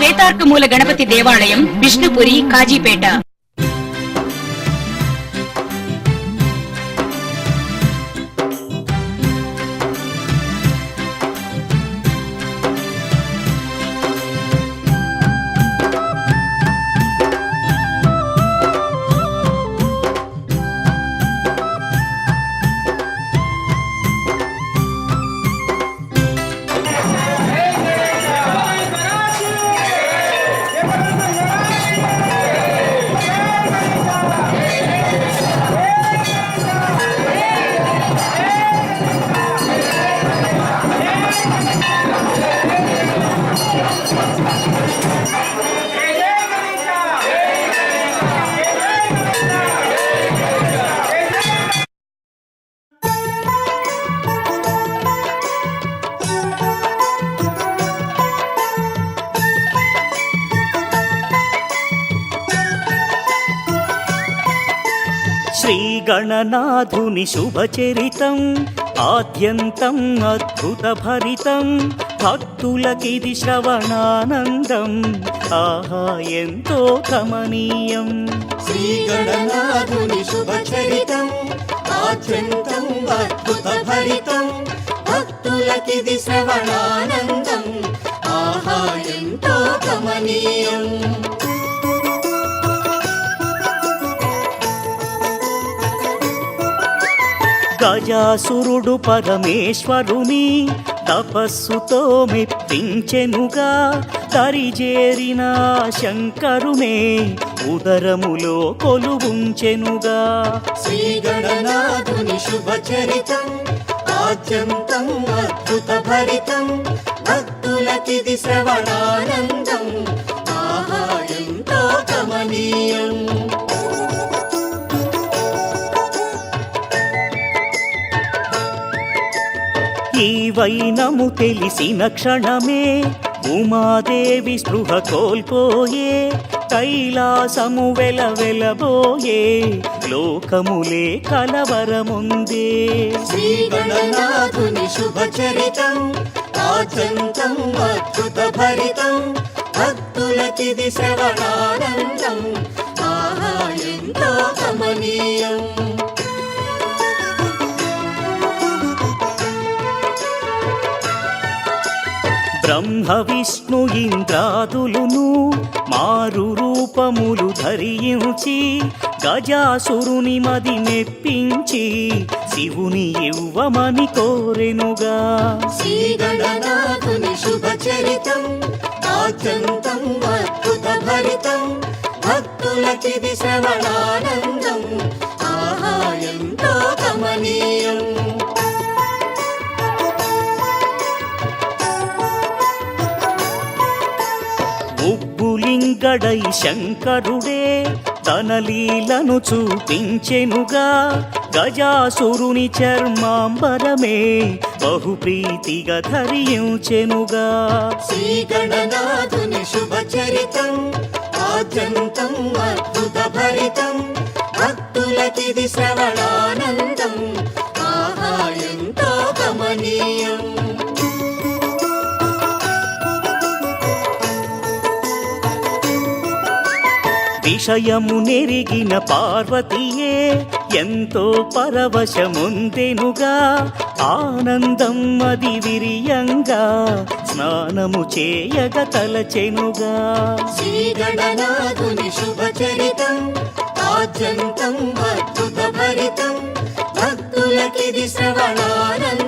శ్వేతార్కమూల గణపతి దేవాలయం విష్ణుపురి కాజీపేట. గణనాథుని శుభచరితం ఆద్యంతం అద్భుత భరితం భక్తులకిది శ్రవణానందం. ఆహా ఎంతో కమనీయం. శ్రీ గణనాథుని శుభచరితం ఆద్యంతం అద్భుత భరితం భక్తులకిది శ్రవణానందం. ఆహా ఎంతో కమనీయం. గజాసురుడు పరమేశ్వరుని తపస్సుతో మెప్పించెనుగా తరిజేరిన శంకరునే ఉదరములో కొలువుంచెనుగా. శ్రీగణనాథుని శుభచరితం ఆద్యంతం అద్భుత భరితం భక్తులకిది శ్రవణానందం. ఆహాయంతో గమనీయం నీవైనము తెలిసిన క్షణమే ఉమాదేవి స్పృహ కోల్పోయే కైలాసము వెలవెలబోయే లోకములే కలవరముందే. శ్రీగణనాథుని శుభచరితం ఆచంతం అద్భుత భరితం భక్తులకిది శ్రవణానందం. ఆహా ఎంతో గమనీయం బ్రహ్మ విష్ణు ఇంద్రాదులును మారు రూపములు ధరించి గజాసురుని మది మెప్పించి శివుని ఇవ్వమని కోరెనుగా. శ్రీగణనాథుని శుభచరితం ఆచంతం అద్భుత భరితం శ్రవణానందం. ఉబ్బులింగడై శంకరుడే తన లీలను చూపించెనుగా. గజాసురుని చర్మాంబరమే బహుప్రీతిగా ధరించెనుగా. శ్రీగణనాథుని శుభచరితం ఆద్యంతం అద్భుత భరితం భక్తులకిది శ్రవణానందం. విషయము నెరిగిన పార్వతీయే ఎంతో పరవశముందెనుగా. ఆనందం అది విరియంగా స్నానము చేయగ తలచెనుగా. శ్రీగణనాథుని శుభచరితం ఆద్యంతం భక్తుల భరితం భక్తులకిది శ్రవణానందం.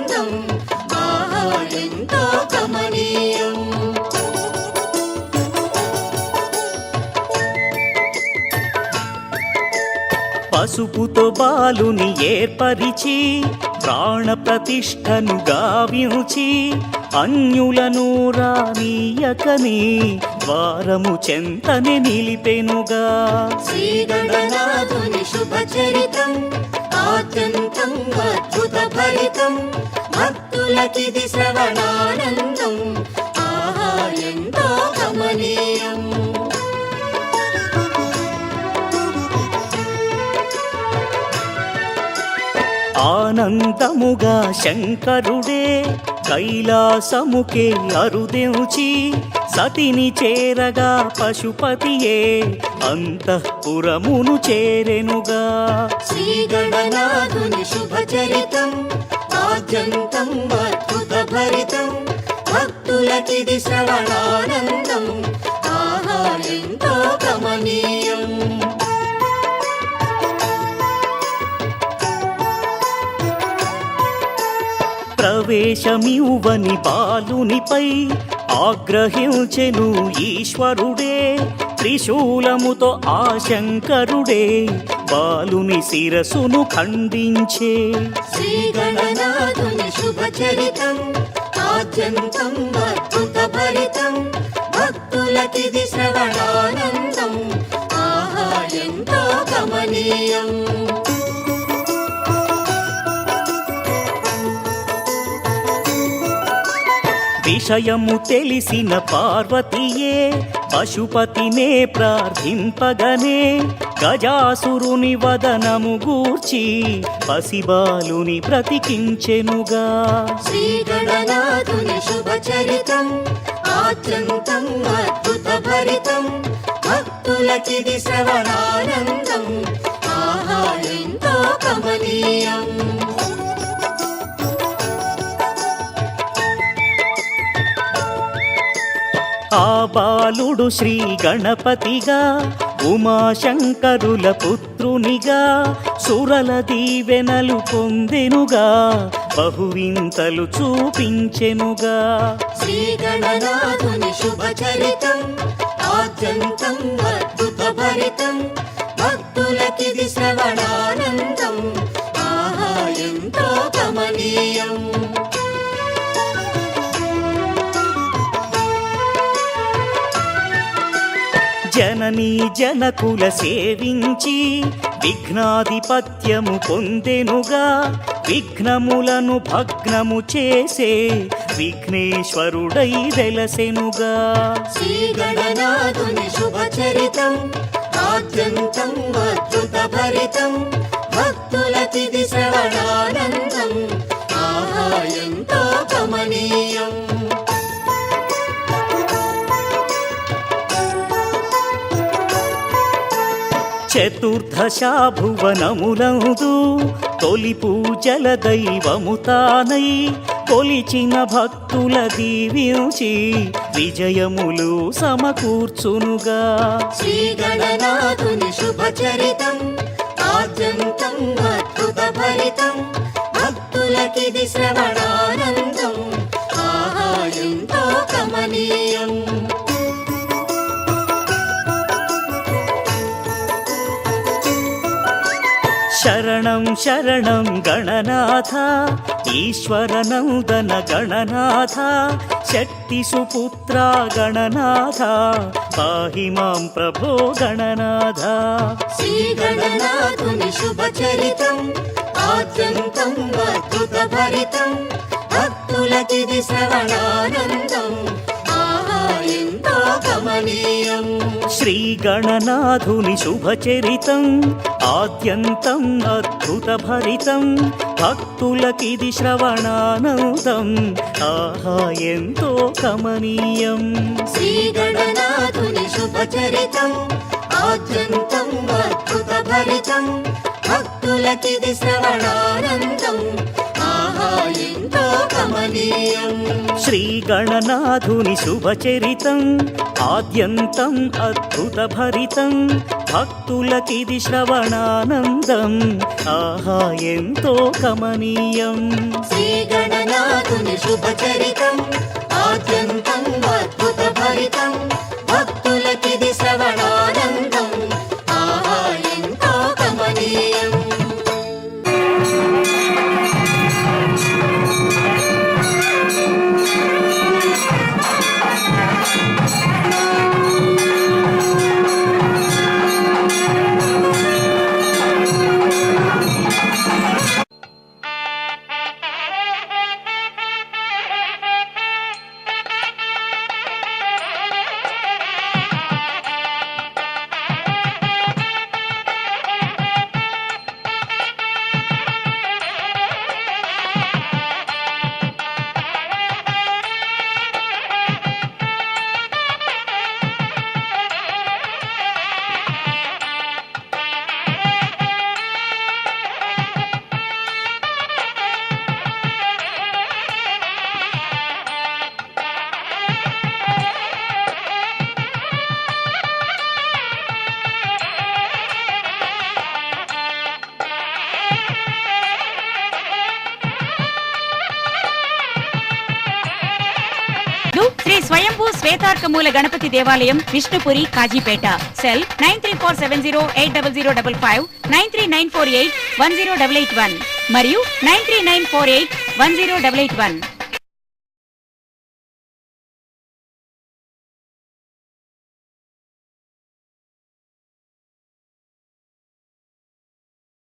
పసుపుతో బాలుని ఏర్పరిచి ప్రాణ ప్రతిష్టను గావించి అన్యులను రానీయకని ద్వారము చెంతని నిలిపెనుగా. శ్రీగణనాథుని శుభచరితం ఆద్యంతం అద్భుత ఫలితం భక్తులకిది శ్రవణానందం. ఆనందముగా శంకరుడే కైలాసముకే అరుదెంచి సతిని చేరగా పశుపతియే అంతఃపురమును చేరెనుగా. శ్రీగణనాథుని శుభచరితం ఆద్యంతం అద్భుత భరితం భక్తులకిది శ్రవణానందం ఆహా ఎంతో గమనీయం ప్రవేశమివ్వని బాలునిపై ఆగ్రహించెను ఈశ్వరుడే త్రిశూలముతో ఆ శంకరుడే బాలుని శిరసును ఖండించే. శ్రీ గణనాథుని శుభ ఆద్యంతం అద్భుత భరితం భక్తులకిది శ్రవణానందం ఆహా ఎంతో గమనీయం. విషయము తెలిసిన పార్వతీయే పశుపతినే ప్రార్థింపగనే. గజాసురుని వదనము గూర్చి పసిబాలుని బ్రతికించెనుగా. శ్రీ గణనాథుని శుభ ఆద్యంతం అద్భుత భరితం భక్తులకిది శ్రవణానందం. ఆహా ఎంతో కమనీయం. ఆ బాలుడు శ్రీ గణపతిగా ఉమాశంకరుల పుత్రునిగా సురల దీవెనలు పొందెనుగా బహువింతలు చూపించెనుగా. శ్రీ గణనాథుని శుభచరితం ఆద్యంతం అద్భుత భరితం భక్తులకిది శ్రవణానందం ఆహా ఎంతో కమనీయం. జననీ జనకుల సేవించి విఘ్నాధిపత్యము పొందెనుగా విఘ్నములను భగ్నము చేసే విఘ్నేశ్వరుడై వెలసెనుగా. శ్రీ గణనాథుని శుభ ఆద్యంతం అద్భుత భరితం చతుర్దశాభువనములందు తొలి పూజల దైవము తానై కొలిచిన భక్తుల దీవించి విజయములు సమకూర్చునుగా. శ్రీ గణనాథుని శుభచరితం ఆద్యంతం అద్భుత భరితం భక్తులకిది శ్రవణ శరణం శరణం గణనాథ ఈశ్వరనందన గణనాథ శక్తి సుపుత్ర గణనాథ పాహి మాం ప్రభో గణనాథ. శ్రీ గణనాథుని శుభచరితం ఆద్యంతం అద్భుత భరితం భక్తులకిది శ్రవణానందం ఆహా ఎంతో గమనీయం. శ్రీ గణనాథుని శుభచరితం ఆద్యంతం అద్భుత భరితం భక్తులకిది శ్రవణానందం ఆహా ఎంతో కమనీయం. శ్రీ గణనాథుని శుభ ఆద్యంతం అద్భుత భరితం భక్తులకిది శ్రవణానందం ఎంతో కమనీయం శ్రీ గణనాథుని శుభచరితం ఆద్యంతం అద్భుత భరితం భక్తులకిది శ్రవణానందం. ఆహా ఎంతో కమనీయం. శ్రీ గణనాథుని శుభ చరితం ఆద్యంతం అద్భుత భరితం శ్వేతార్కమూల గణపతి దేవాలయం Vishnupuri Kazipet. Cell nine three four seven zero eight double zero double five nine three nine four eight one zero double eight one మరియు nine three nine four eight one zero double eight one.